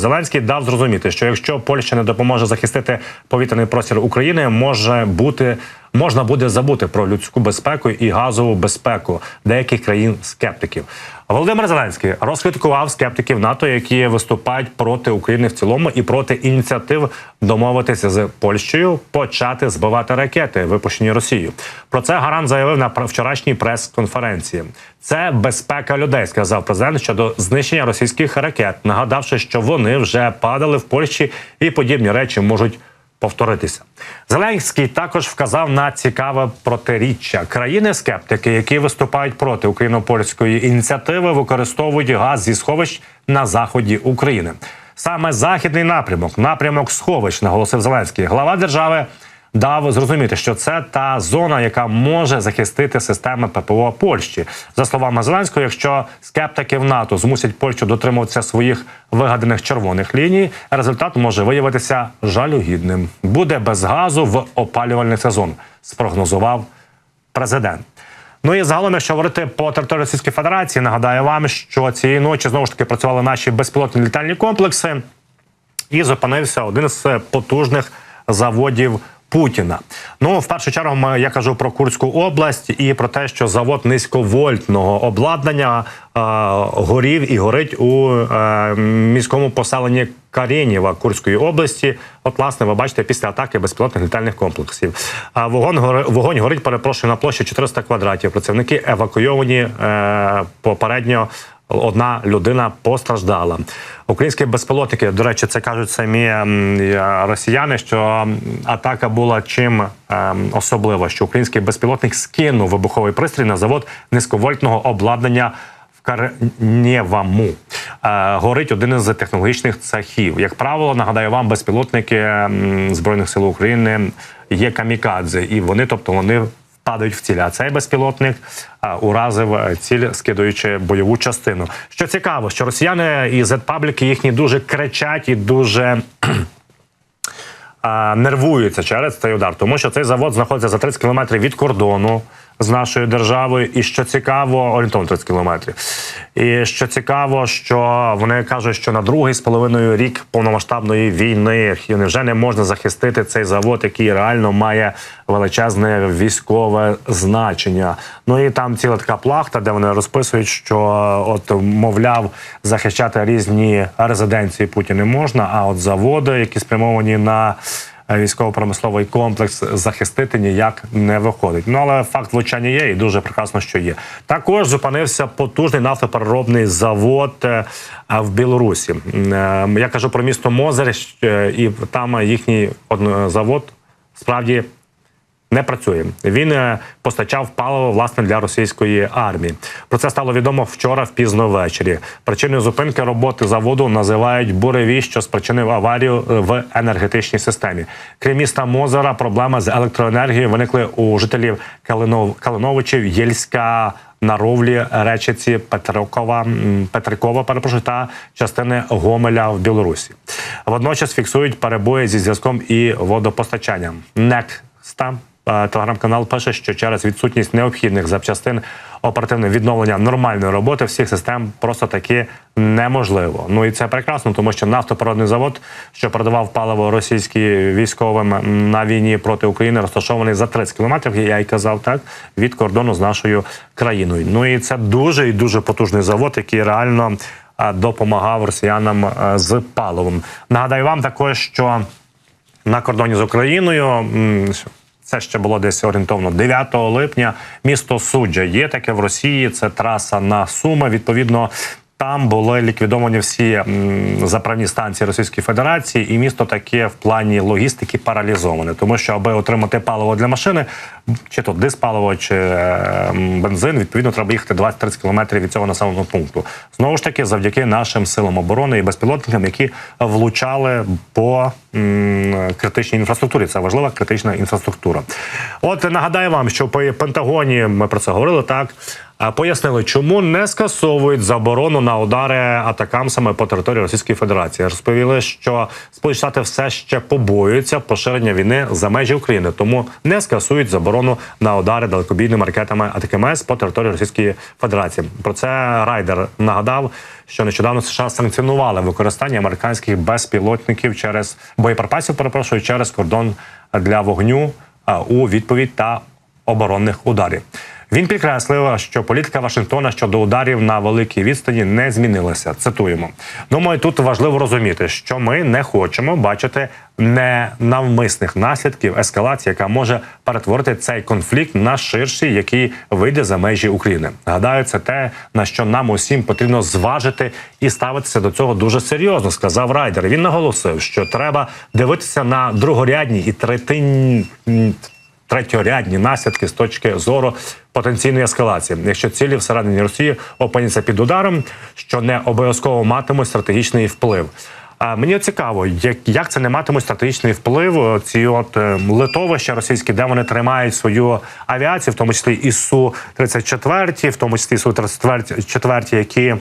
Зеленський дав зрозуміти, що якщо Польща не допоможе захистити повітряний простір України, може бути можна буде забути про людську безпеку і газову безпеку деяких країн скептиків. Володимир Зеленський розкритикував скептиків НАТО, які виступають проти України в цілому і проти ініціатив домовитися з Польщею почати збивати ракети, випущені Росією. Про це Гарант заявив на вчорашній прес-конференції. Це безпека людей, сказав президент щодо знищення російських ракет, нагадавши, що вони вже падали в Польщі, і подібні речі можуть повторитися. Зеленський також вказав на цікаве протиріччя. Країни-скептики, які виступають проти україно-польської ініціативи, використовують газ зі сховищ на заході України. Саме західний напрямок, напрямок сховищ, наголосив Зеленський. Глава держави дав зрозуміти, що це та зона, яка може захистити системи ППО Польщі. За словами Зеленського, якщо скептики в НАТО змусять Польщу дотримуватися своїх вигаданих червоних ліній, результат може виявитися жалюгідним. Буде без газу в опалювальний сезон. Спрогнозував президент. Ну і загалом, якщо говорити по території Російської Федерації, нагадаю вам, що цієї ночі знову ж таки працювали наші безпілотні літальні комплекси, і зупинився один з потужних заводів Путіна. Ну в першу чергу ми, я кажу про Курську область і про те, що завод низьковольтного обладнання е, горів і горить у е, міському поселенні Карєнєва Курської області. От, власне, ви бачите, після атаки безпілотних літальних комплексів. А вогонь гори, вогонь горить, перепрошую на площі 400 квадратів. Працівники евакуйовані е, попередньо. Одна людина постраждала. Українські безпілотники, до речі, це кажуть самі росіяни, що атака була чим особлива, що український безпілотник скинув вибуховий пристрій на завод низьковольтного обладнання. Карнєваму горить один із технологічних цехів. Як правило, нагадаю вам, безпілотники збройних сил України є камікадзе, і вони, тобто, вони падають в ціль. А цей безпілотник уразив ціль, скидуючи бойову частину. Що цікаво, що росіяни і зетпабліки їхні дуже кричать і дуже. Нервуються через цей удар, тому що цей завод знаходиться за 30 кілометрів від кордону з нашою державою, і що цікаво, орієнтовно 30 кілометрів. І що цікаво, що вони кажуть, що на другий з половиною рік повномасштабної війни вже не можна захистити цей завод, який реально має величезне військове значення. Ну і там ціла така плахта, де вони розписують, що от мовляв захищати різні резиденції Путіна можна. А от заводи, які спрямовані на військово-промисловий комплекс захистити ніяк не виходить. Ну але факт влучання є, і дуже прекрасно, що є. Також зупинився потужний нафтопереробний завод е, в Білорусі. Е, я кажу про місто Мозер, і там їхній завод справді не працює. Він е, постачав паливо власне для російської армії. Про це стало відомо вчора в пізно ввечері. Причиною зупинки роботи заводу називають буреві, що спричинив аварію е, в енергетичній системі. Крім міста Мозера, проблеми з електроенергією виникли у жителів Калинов... Калиновичів, Єльська. На ровлі речиці Петрикова, Петрикова, перепрошую, та частини Гомеля в Білорусі. Водночас фіксують перебої зі зв'язком і водопостачанням. Некста Телеграм-канал пише, що через відсутність необхідних запчастин оперативне відновлення нормальної роботи всіх систем просто таки неможливо. Ну і це прекрасно, тому що нафтопроводний завод, що продавав паливо російські військовим на війні проти України, розташований за 30 кілометрів. Я й казав так від кордону з нашою країною. Ну і це дуже і дуже потужний завод, який реально допомагав росіянам з паливом. Нагадаю вам також, що на кордоні з Україною це ще було десь орієнтовно 9 липня. Місто суджа є таке в Росії. Це траса на Суми. Відповідно, там були ліквідовані всі заправні станції Російської Федерації, і місто таке в плані логістики паралізоване, тому що аби отримати паливо для машини, чи то диспаливо, чи бензин, відповідно, треба їхати 20-30 кілометрів від цього населеного пункту. Знову ж таки, завдяки нашим силам оборони і безпілотникам, які влучали по критичній інфраструктурі. Це важлива критична інфраструктура. От нагадаю вам, що по Пентагоні ми про це говорили так. Пояснили, чому не скасовують заборону на удари атакамсами по території Російської Федерації. Розповіли, що Сполучені Штати все ще побоюються поширення війни за межі України, тому не скасують заборону на удари далекобійними ракетами АТКМС по території Російської Федерації. Про це Райдер нагадав, що нещодавно США санкціонували використання американських безпілотників через боєприпасів, перепрошую, через кордон для вогню у відповідь та оборонних ударів. Він підкреслив, що політика Вашингтона щодо ударів на великій відстані не змінилася. Цитуємо. Думаю, тут важливо розуміти, що ми не хочемо бачити ненавмисних наслідків ескалації, яка може перетворити цей конфлікт на ширший, який вийде за межі України. Гадаю, це те, на що нам усім потрібно зважити і ставитися до цього дуже серйозно, сказав Райдер. Він наголосив, що треба дивитися на другорядні і третинні третьорядні наслідки з точки зору потенційної ескалації, якщо цілі всередині Росії опиняться під ударом, що не обов'язково матимуть стратегічний вплив. А мені цікаво, як, як це не матимуть стратегічний вплив. Ці от е, литовища російські, де вони тримають свою авіацію, в тому числі і су 34 в тому числі су 34 які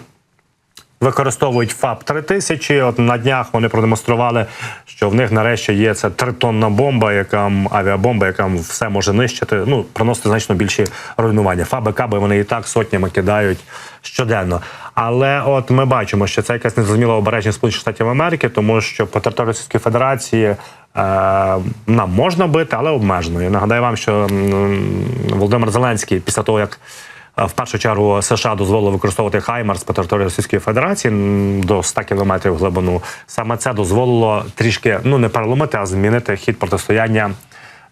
використовують ФАП 3000 От на днях вони продемонстрували, що в них нарешті є ця тритонна бомба, яка авіабомба, яка все може нищити. Ну проносити значно більші руйнування. ФАБи каби вони і так сотнями кидають щоденно. Але от ми бачимо, що це якась незрозуміла обережність Сполучених Штатів Америки, тому що по території Російської Федерації е, нам можна бити, але обмежено. Я нагадаю вам, що Володимир Зеленський після того як В першу чергу США дозволили використовувати Хаймарс по території Російської Федерації до 100 кілометрів глибину. Саме це дозволило трішки ну не переломити, а змінити хід протистояння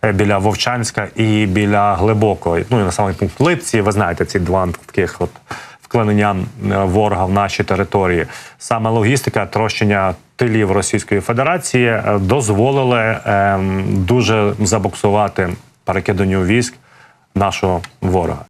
е, біля Вовчанська і біля Глибокого. Ну і на самий пункт Липці. Ви знаєте ці два таких от вклинення ворога в наші території. Саме логістика трощення тилів Російської Федерації е, дозволили ем, дуже забуксувати перекиданню військ нашого ворога.